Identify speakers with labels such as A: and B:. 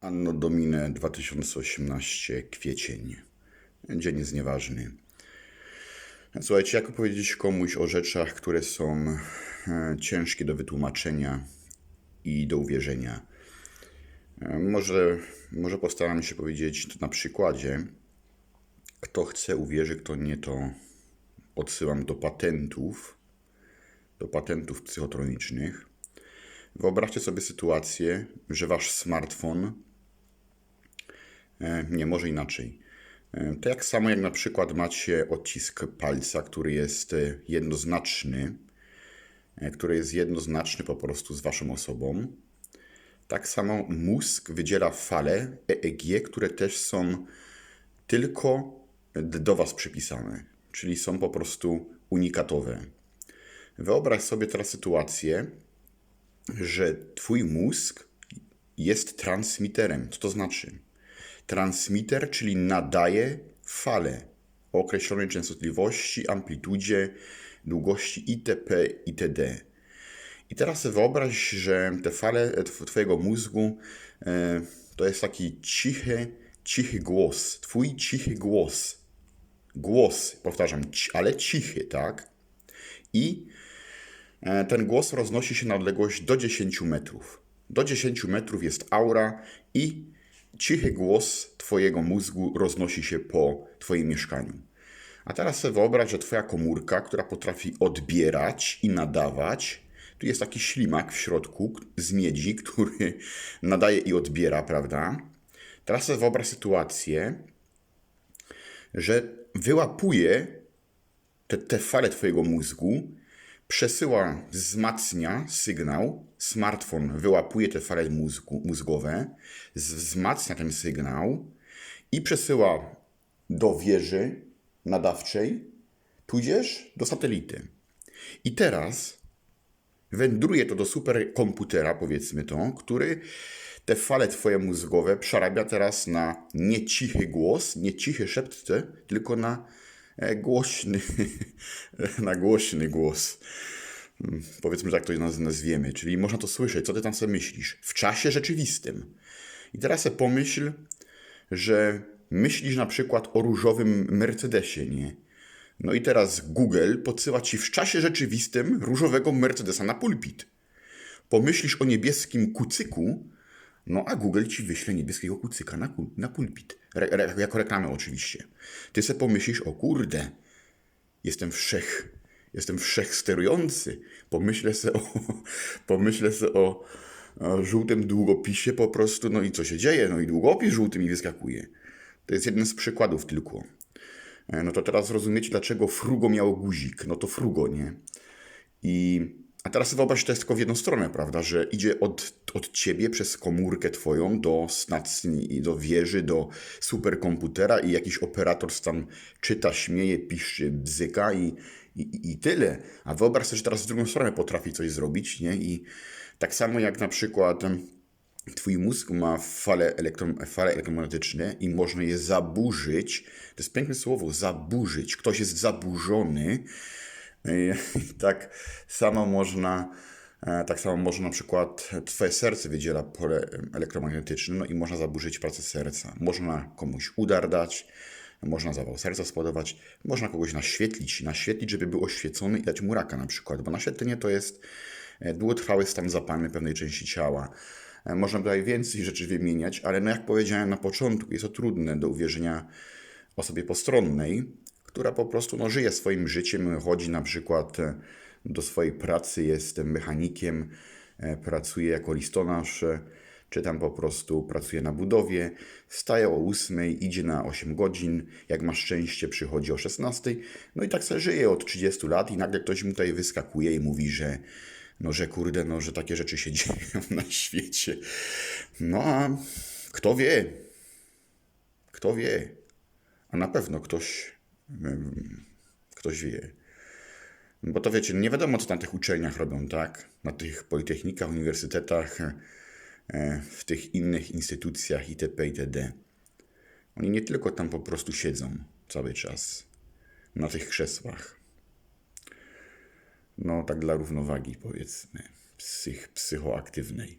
A: Anno Domine 2018, kwiecień. Dzień jest nieważny. Słuchajcie, jak powiedzieć komuś o rzeczach, które są e, ciężkie do wytłumaczenia i do uwierzenia? E, Może, może postaram się powiedzieć to na przykładzie. Kto chce uwierzy, kto nie, to odsyłam do patentów, do patentów psychotronicznych. Wyobraźcie sobie sytuację, że wasz smartfon, nie może inaczej. E, To jak samo jak na przykład macie odcisk palca, który jest e, jednoznaczny, e, który jest jednoznaczny po prostu z waszą osobą. Tak samo mózg wydziela fale EEG, które też są tylko do was przypisane, czyli są po prostu unikatowe. Wyobraź sobie teraz sytuację, że twój mózg jest transmiterem. Co to znaczy? Transmiter, czyli nadaje fale o określonej częstotliwości, amplitudzie, długości itp. itd. I teraz wyobraź, że te fale tw- twojego mózgu e, to jest taki cichy, cichy głos. Twój cichy głos. Głos, powtarzam, ale cichy, tak? I E, Ten głos roznosi się na odległość do 10 metrów. Do 10 metrów jest aura i cichy głos Twojego mózgu roznosi się po Twoim mieszkaniu. A teraz sobie wyobraź, że Twoja komórka, która potrafi odbierać i nadawać, tu jest taki ślimak w środku z miedzi, który nadaje i odbiera, prawda? Teraz sobie wyobraź sytuację, że wyłapuje te, te fale Twojego mózgu, przesyła, wzmacnia sygnał, smartfon wyłapuje te fale mózgu, mózgowe, wzmacnia ten sygnał i przesyła do wieży nadawczej, tudzież do satelity. I teraz wędruje to do superkomputera, powiedzmy to, który te fale twoje mózgowe przerabia teraz na nie cichy głos, nie cichy szept, tylko na głośny, na głośny głos. Mm, Powiedzmy, że tak to naz- nazwiemy. Czyli można to słyszeć, co ty tam sobie myślisz. W czasie rzeczywistym. I teraz sobie pomyśl, że myślisz na przykład o różowym Mercedesie, nie? No i teraz Google podsyła ci w czasie rzeczywistym różowego Mercedesa na pulpit. Pomyślisz o niebieskim kucyku, no a Google ci wyśle niebieskiego kucyka na, na pulpit. Re, re, jako reklamę oczywiście. Ty se pomyślisz, o kurde, jestem wszech, jestem wszechsterujący. Pomyślę se o, pomyślę se o, o żółtym długopisie po prostu, no i co się dzieje? No i długopis żółty mi wyskakuje. To jest jeden z przykładów tylko. E, No to teraz rozumiecie, dlaczego Frugo miało guzik. No to Frugo, nie? I, a teraz wyobraź, to jest tylko w jedną stronę, prawda? Że idzie od, od ciebie przez komórkę twoją do snacni, do wieży, do superkomputera i jakiś operator tam czyta, śmieje, pisze, bzyka i, i, i tyle. A wyobraź sobie, że teraz w drugą stronę potrafi coś zrobić, nie? I tak samo jak na przykład Twój mózg ma fale, elektro, fale elektromagnetyczne i można je zaburzyć. To jest piękne słowo, zaburzyć. Ktoś jest zaburzony. I tak samo można, e, tak samo można na przykład Twoje serce wydziela pole elektromagnetyczne, no i można zaburzyć pracę serca. Można komuś udar dać, można zawał serca spowodować, można kogoś naświetlić, naświetlić, żeby był oświecony i dać mu raka na przykład, bo naświetlenie to jest e, długotrwały stan zapalny pewnej części ciała. E, Można tutaj więcej rzeczy wymieniać, ale no jak powiedziałem na początku, jest to trudne do uwierzenia osobie postronnej, która po prostu no, żyje swoim życiem, chodzi na przykład e, do swojej pracy, jest mechanikiem, e, pracuje jako listonosz, e, czy tam po prostu pracuje na budowie, wstaje o 8, idzie na 8 godzin, jak ma szczęście przychodzi o 16, no i tak sobie żyje od 30 lat i nagle ktoś mu tutaj wyskakuje i mówi, że no, że kurde, no, że takie rzeczy się dzieją na świecie. No a kto wie? Kto wie? A na pewno ktoś, ktoś wie. Bo to wiecie, nie wiadomo, co na tych uczelniach robią, tak? Na tych politechnikach, uniwersytetach, e, w tych innych instytucjach itp. itd. Oni nie tylko tam po prostu siedzą cały czas na tych krzesłach. No, tak dla równowagi, powiedzmy, psych, psychoaktywnej.